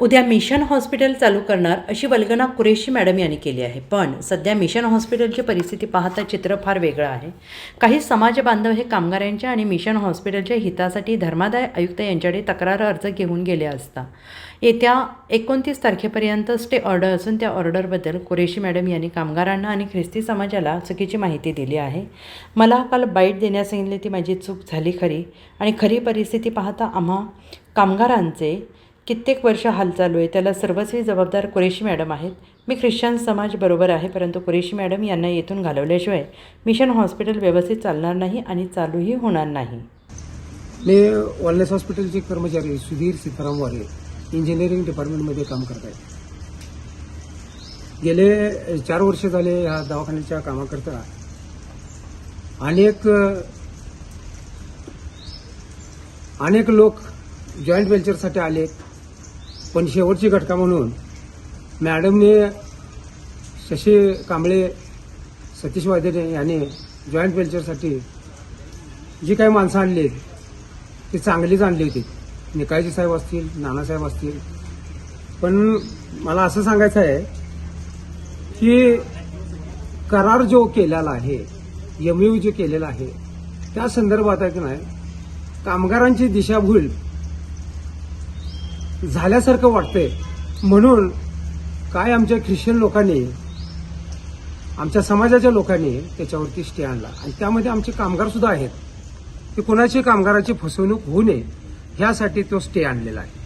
उद्या mission hospital चालू करणार अशी वल्गना कुरेशी मॅडम यांनी केली आहे. पण सध्या मिशन हॉस्पिटलची परिस्थिती पाहता चित्र फार वेगळं आहे. काही समाज बांधव हे कामगारांच्या आणि मिशन हॉस्पिटलच्या हितासाठी धर्मादाय आयुक्त यांच्याकडे तक्रार अर्ज घेऊन गेले असता. येत्या एकोणतीस तारखेपर्यंत स्टे ऑर्डर असून त्या ऑर्डरबद्दल कुरेशी मॅडम यांनी कामगारांना आणि ख्रिस्ती समाजाला चुकीची माहिती दिली आहे. मला काल बाईट देण्यास सांगितले ती माझी चूक झाली खरी आणि खरी परिस्थिती पाहता आम्हा कामगारांचे कित्येक वर्ष हाल चालू आहे त्याला सर्वस्वी जबाबदार कुरेशी मॅडम आहेत. मी ख्रिश्चन समाज बरोबर आहे परंतु कुरेशी मॅडम यांना येथून घालवल्याशिवाय मिशन हॉस्पिटल व्यवस्थित चालणार नाही आणि चालूही होणार नाही. मी वॉलनेस हॉस्पिटलचे कर्मचारी सुधीर सीताराम वारे. इंजिनिअरिंग डिपार्टमेंटमध्ये काम करत आहे. गेले चार वर्ष झाले ह्या दवाखान्याच्या कामाकरता. अनेक अनेक लोक जॉईंट वेल्चरसाठी आले पण शेवटची घटका म्हणून मॅडमने शशी कांबळे सतीश वादेने यांनी जॉईंट वेंचरसाठी जी काही माणसं आणली आहेत ती चांगलीच आणली होती. निकाळजी साहेब असतील नानासाहेब असतील. पण मला असं सांगायचं आहे की करार जो केलेला आहे एमयू जो केलेला आहे त्या संदर्भात आहे की नाही कामगारांची दिशाभूल झाल्यासारखं वाटतंय. म्हणून काय आमच्या ख्रिश्चन लोकांनी आमच्या समाजाच्या लोकांनी त्याच्यावरती स्टे आणला. आणि त्यामध्ये आमचे कामगार सुद्धा आहेत. की कुणाची कामगाराची फसवणूक होऊ नये ह्यासाठी तो स्टे आणलेला आहे.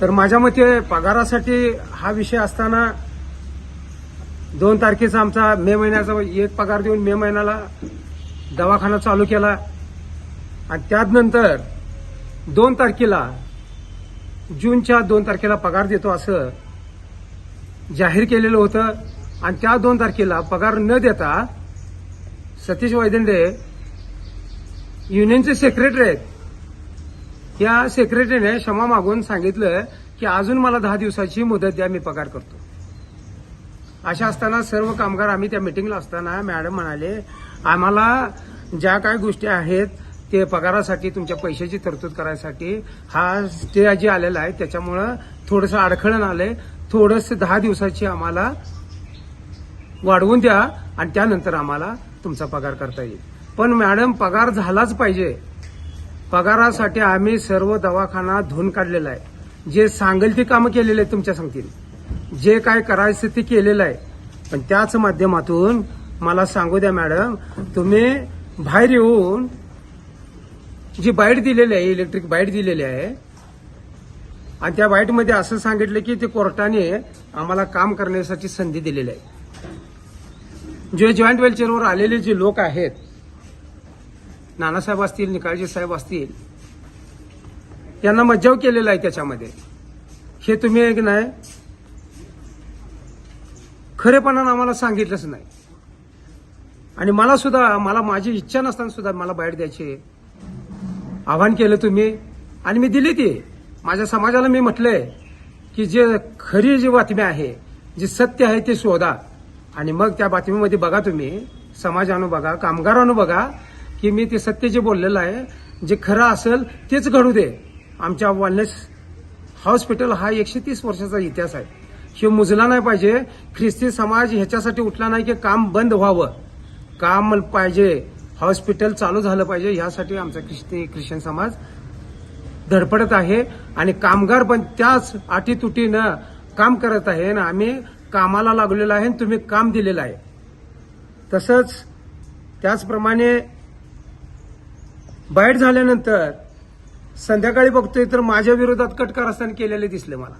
तर माझ्या मते पगारासाठी हा विषय असताना दोन तारखेचा आमचा मे महिन्याचा एक पगार देऊन मे महिन्याला दवाखाना चालू केला. आणि त्यानंतर दोन तारखेला जूनच्या दोन तारखेला पगार देतो असं जाहीर केलेलं होतं. आणि त्या दोन तारखेला पगार न देता सतीश वैदंडे युनियनचे सेक्रेटरी आहेत. या सेक्रेटरीने क्षमा मागून सांगितलं की अजून मला दहा दिवसाची मुदत द्या मी पगार करतो. अशा असताना सर्व कामगार आम्ही त्या मिटिंगला असताना मॅडम म्हणाले आम्हाला ज्या काही गोष्टी आहेत ते पगारासाठी तुमच्या पैशाची तरतूद करायसाठी हा स्टे जे आलेला आहे त्याच्यामुळं थोडंसं अडखळण आलंय. थोडंसं दहा दिवसाची आम्हाला वाढवून द्या आणि त्यानंतर आम्हाला तुमचा पगार करता येईल. पण मॅडम पगार झालाच पाहिजे. पगारासाठी आम्ही सर्व दवाखाना धुवून काढलेला आहे. जे सांगेल ती कामं केलेले आहेत तुमच्या सांगतील जे काय करायचं ते केलेलं आहे. पण त्याच माध्यमातून मला सांगू द्या मॅडम तुम्ही बाहेर येऊन जी बाईट दिलेली आहे इलेक्ट्रिक बाईट दिलेली आहे आणि त्या बाईटमध्ये असं सांगितलं की ते कोर्टाने आम्हाला काम करण्यासाठी संधी दिलेली आहे. जे जॉईंट वेल्चरवर आलेले जे लोक आहेत नानासाहेब असतील निकाळजी साहेब असतील यांना मज्जाव केलेला आहे त्याच्यामध्ये. हे तुम्ही एक नाही खरेपणानं आम्हाला सांगितलंच नाही. आणि मला सुद्धा मला माझी इच्छा नसताना सुद्धा मला बाईट द्यायची आव्हान केलं तुम्ही. आणि मी दिली ती. माझ्या समाजाला मी म्हटलंय की जे खरी जी बातमी आहे जी सत्य आहे ते शोधा. आणि मग त्या बातमीमध्ये बघा तुम्ही समाजानं बघा कामगारानं बघा की मी ते सत्य जे बोललेलं आहे जे खरं असेल तेच घडू दे. आमच्या वॉलनेस हॉस्पिटल हा एकशे तीस वर्षाचा इतिहास आहे. हे मुजला नाही पाहिजे. ख्रिस्ती समाज ह्याच्यासाठी उठला नाही की काम बंद व्हावं. काम पाहिजे. हॉस्पिटल चालू झालं पाहिजे ह्यासाठी आमचा ख्रिस्ती ख्रिश्चन समाज धडपडत आहे आणि कामगार पण त्याच अटीतुटीनं काम करत आहे आणि आम्ही कामाला लागलेलो आहे आणि तुम्ही काम दिलेलं आहे. तसंच त्याचप्रमाणे बाईट झाल्यानंतर संध्याकाळी बघतोय तर माझ्या विरोधात कटकारस्थान केलेले दिसले मला.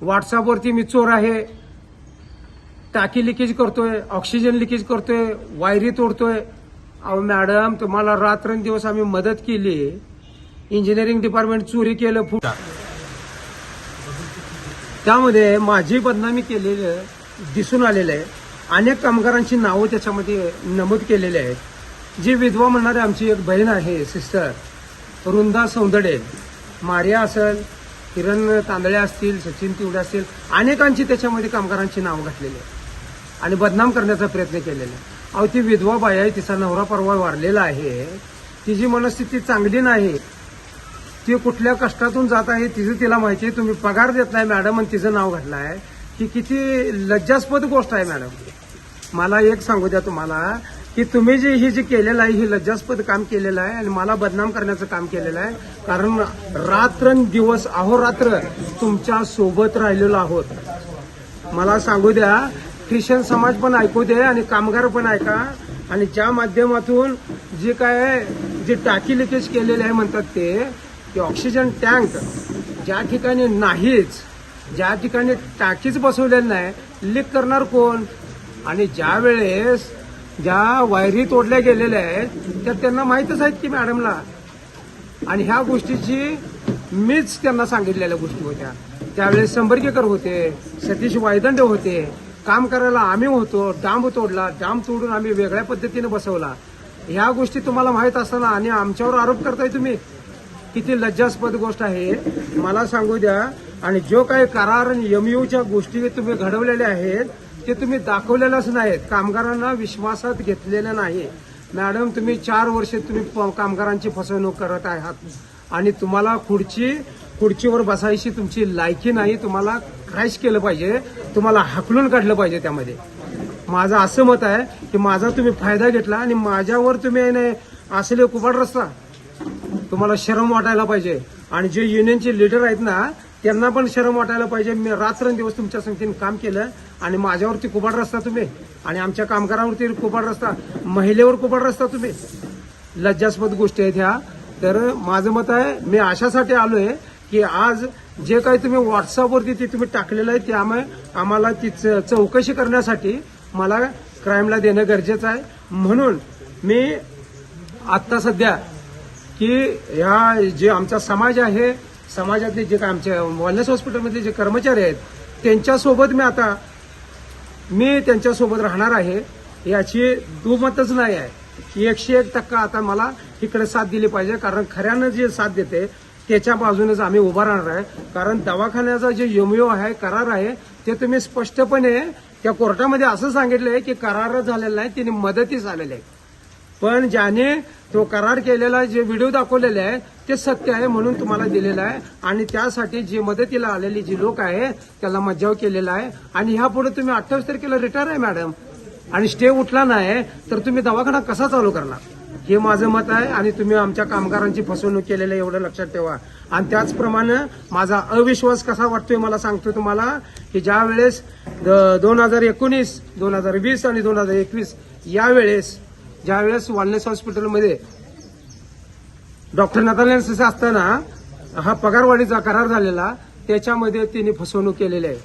व्हॉट्सअपवरती मी चोर आहे टाकी लिकेज करतोय ऑक्सिजन लिकेज करतोय वायरी तोडतोय अहो मॅडम तुम्हाला रात्रंदिवस आम्ही मदत केली. इंजिनिअरिंग डिपार्टमेंट चोरी केलं फुट त्यामध्ये माझी बदनामी केलेलं दिसून आलेलं आहे. अनेक कामगारांची नावं त्याच्यामध्ये नमूद केलेली आहेत. जी विधवा म्हणणारी आमची एक बहीण आहे सिस्टर वृंदा सौंदडे. मारिया असेल किरण तांदळे असतील सचिन तिवडे असतील अनेकांची त्याच्यामध्ये कामगारांची नावं घातलेली आहेत. आणि बदनाम करण्याचा प्रयत्न केलेला आहे. अहो ती विधवा बाई आहे तिचा नवरा परवा वारलेला आहे. तिची मनस्थिती चांगली नाही ती कुठल्या कष्टातून जात आहे तिचं तिला माहिती आहे. तुम्ही पगार देत नाही मॅडम आणि तिचं नाव घडलं आहे की किती लज्जास्पद गोष्ट आहे मॅडम. मला एक सांगू द्या तुम्हाला की तुम्ही जे हे जे केलेलं आहे हे लज्जास्पद काम केलेलं आहे आणि मला बदनाम करण्याचं काम केलेलं आहे. कारण रात्रंदिवस अहोरात्र तुमच्यासोबत राहिलेलो आहोत. मला सांगू द्या ख्रिश्चन समाज पण ऐकू दे आणि कामगार पण ऐका. आणि ज्या माध्यमातून जे काय जे टाकी लिकेज केलेले आहे म्हणतात ते की ऑक्सिजन टँक ज्या ठिकाणी नाहीच ज्या ठिकाणी टाकीच बसवलेली नाही लीक करणार कोण? आणि ज्या वेळेस ज्या वायरी तोडल्या गेलेल्या आहेत त्या त्यांना माहीतच आहेत की मॅडमला. आणि ह्या गोष्टीची मीच त्यांना सांगितलेल्या गोष्टी होत्या. त्यावेळेस संबर्गेकर होते सतीश वायदंड होते. काम करायला आम्ही होतो डांब तोडला डांब तोडून आम्ही वेगळ्या पद्धतीने बसवला. ह्या गोष्टी तुम्हाला माहीत असताना आणि आमच्यावर आरोप करताय तुम्ही किती लज्जास्पद गोष्ट आहे मला सांगू द्या आणि जो काही करार आणि एमयूच्या गोष्टी तुम्ही घडवलेल्या आहेत ते तुम्ही दाखवलेल्याच नाहीत. कामगारांना विश्वासात घेतलेलं नाही. मॅडम तुम्ही चार वर्ष तुम्ही प- कामगारांची फसवणूक करत आहात. आणि तुम्हाला पुढची खुर्चीवर बसायची तुमची लायकी नाही तुम्हाला क्रॅश केलं पाहिजे तुम्हाला हाकलून काढलं पाहिजे त्यामध्ये. माझं असं मत आहे की माझा तुम्ही फायदा घेतला आणि माझ्यावर तुम्ही नाही असले कुबाड रस्ता. तुम्हाला शरम वाटायला पाहिजे. आणि जे युनियनचे लीडर आहेत ना त्यांना पण शरम वाटायला पाहिजे. मी रात्रंदिवस तुमच्या संख्येने काम केलं आणि माझ्यावरती कुबाड रस्ता तुम्ही. आणि आमच्या कामगारांवरती कुबाड रस्ता महिलेवर कुबाड रस्ता तुम्ही. लज्जास्पद गोष्टी आहेत ह्या. तर माझं मत आहे मी अशासाठी आलो आहे की आज जे काही तुम्ही व्हॉट्सअपवरती ते तुम्ही टाकलेलं आहे त्यामुळे आम्हाला ती चौकशी करण्यासाठी मला क्राईमला देणं गरजेचं आहे. म्हणून मी आत्ता सध्या की ह्या जे आमचा समाज आहे समाजातले जे काय आमच्या वॉलनेस हॉस्पिटलमधले जे कर्मचारी आहेत त्यांच्यासोबत मी आता मी त्यांच्यासोबत राहणार आहे याची दुमतच नाही आहे. की एकशे एक टक्का आता मला इकडे साथ दिली पाहिजे कारण खऱ्यानं जे साथ देते त्याच्या बाजूनेच आम्ही उभा राहणार आहे. कारण दवाखान्याचा जे यमयो आहे करार आहे ते तुम्ही स्पष्टपणे त्या कोर्टामध्ये असं सांगितलंय की करार झालेला नाही त्याने मदतीच आलेले आहे पण ज्याने तो करार केलेला जे व्हिडिओ दाखवलेले आहे ते सत्य आहे म्हणून तुम्हाला दिलेलं आहे. आणि त्यासाठी जे मदतीला आलेली जी लोक आहे त्याला मज्जाव केलेला आहे. आणि ह्यापुढे तुम्ही अठ्ठावीस तारखेला रिटायर आहे मॅडम आणि स्टे उठला नाही तर तुम्ही दवाखाना कसा चालू करणार? हे माझं मत आहे आणि तुम्ही आमच्या कामगारांची फसवणूक केलेली आहे एवढं लक्षात ठेवा. आणि त्याचप्रमाणे माझा अविश्वास कसा वाटतोय मला सांगतो तुम्हाला की ज्या वेळेस दोन हजार एकोणीस दोन हजार वीस आणि दोन हजार एकवीस यावेळेस ज्यावेळेस वॉलनेस हॉस्पिटलमध्ये डॉक्टर नतालियन्स असताना हा पगारवाढीचा करार झालेला त्याच्यामध्ये त्यांनी फसवणूक केलेली आहे.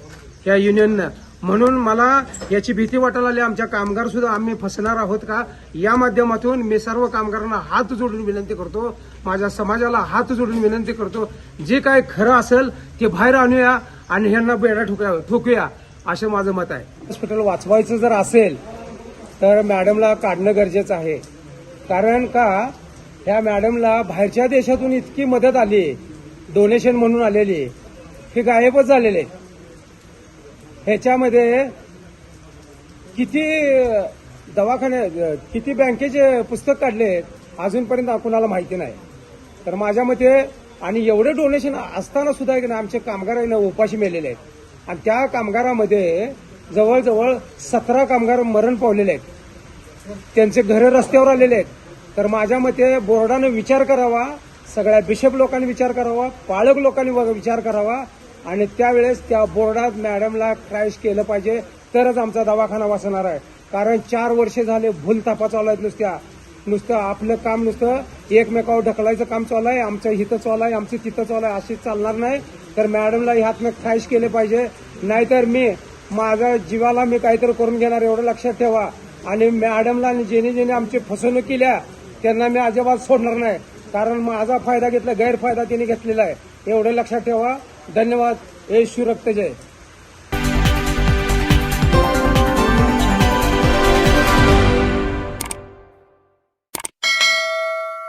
या युनियननं म्हणून मला याची भीती वाटायला आली आमच्या कामगार सुद्धा आम्ही फसणार आहोत का? या माध्यमातून मी सर्व कामगारांना हात जोडून विनंती करतो. माझ्या समाजाला हात जोडून विनंती करतो. जे काय खरं असेल ते बाहेर आणूया आणि ह्यांना बेडा ठोकूया ठोकूया असं माझं मत आहे. हॉस्पिटल वाचवायचं जर असेल तर मॅडमला काढणं गरजेचं आहे. कारण का? ह्या मॅडमला बाहेरच्या देशातून इतकी मदत आली. डोनेशन म्हणून आलेली. हे गायबच झालेले. ह्याच्यामध्ये किती दवाखाने किती बँकेचे पुस्तक काढले अजूनपर्यंत कुणाला माहिती नाही. तर माझ्या मते आणि एवढे डोनेशन असताना सुद्धा की आमचे कामगार उपाशी मेलेले आहेत. आणि त्या कामगारामध्ये जवळजवळ सतरा कामगार मरण पावलेले आहेत. त्यांचे घरं रस्त्यावर आलेले आहेत. तर माझ्या मते बोर्डानं विचार करावा सगळ्या बिशप लोकांनी विचार करावा पाळक लोकांनी विचार करावा आणि त्यावेळेस त्या बोर्डात मॅडमला क्रॅश केलं पाहिजे तरच आमचा दवाखाना वाचणार आहे. कारण चार वर्षे झाले भूल तापा चालू आहेत नुसत्या. नुसतं आपलं काम नुसतं एकमेकावर ढकलायचं काम चालू आहे आमचं हिथं चालू आहे आमचं तिथं चालू आहे अशीच चालणार नाही. तर मॅडमला ह्यातनं क्रॅश केले पाहिजे. नाहीतर मी माझ्या जीवाला मी काहीतरी करून घेणार एवढं लक्षात ठेवा. आणि मॅडमला आणि जेणे जेणे आमची फसवणूक केल्या त्यांना मी अजिबात सोडणार नाही. कारण माझा फायदा घेतला गैरफायदा त्यांनी घेतलेला आहे. एवढं लक्षात ठेवा. धन्यवाद. हे शिवरक्त जय.